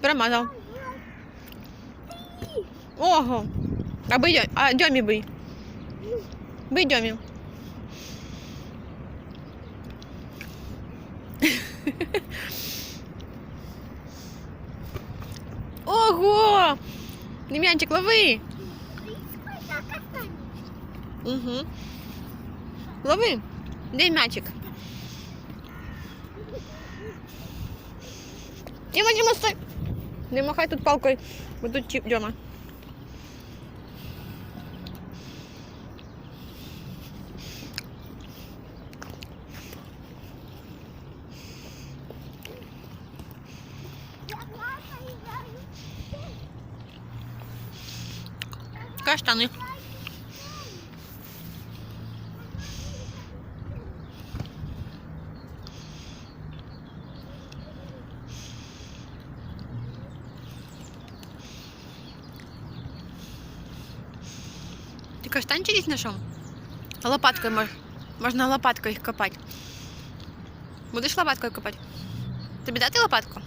Промазав. Ого. А бий, Дьо- а Дьомі бий. Бий Дьомі. Ого! Дем'янчик, лови! Угу. Лови. Де м'ячик? Діма, Діма, стой! Не махай тут палкою, бо тут чіп Дьома. Каштани. Ти каштанчик десь знайшов? Лопаткою мож... можна лопаткою їх копати. Будеш лопаткою копати? Тобі дати лопатку?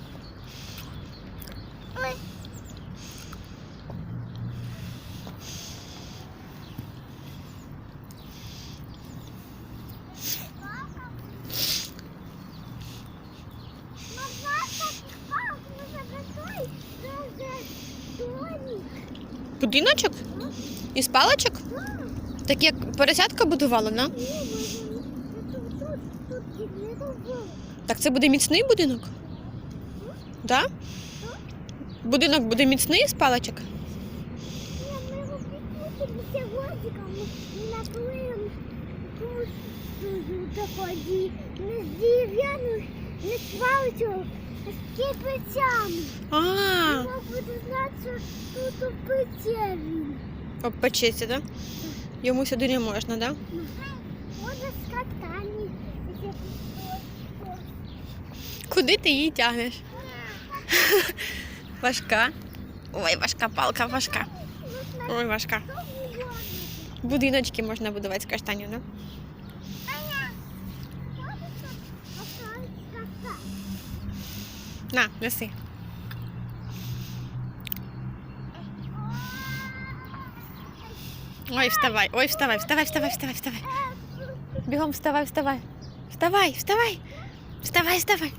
Будиночок? Із паличок? Так як поросятка будувала, на? Так це буде міцний будинок? Так? Будинок буде міцний з паличок? Не з дерев'яну, не з палицю, а з кирпичами. А, Я буду знати, що тут опиття він. Обпечеться, так? Йому сюди не можна, так? Можна з катками. Куди ти її тягнеш? Важка. Ой, важка палка, важка. Ой, важка. Будиночки можна будувати з каштанів, да? На, неси. Ой, вставай, ой, вставай, вставай, вставай, вставай, вставай. Бігом вставай, вставай. Вставай, вставай. Вставай, вставай.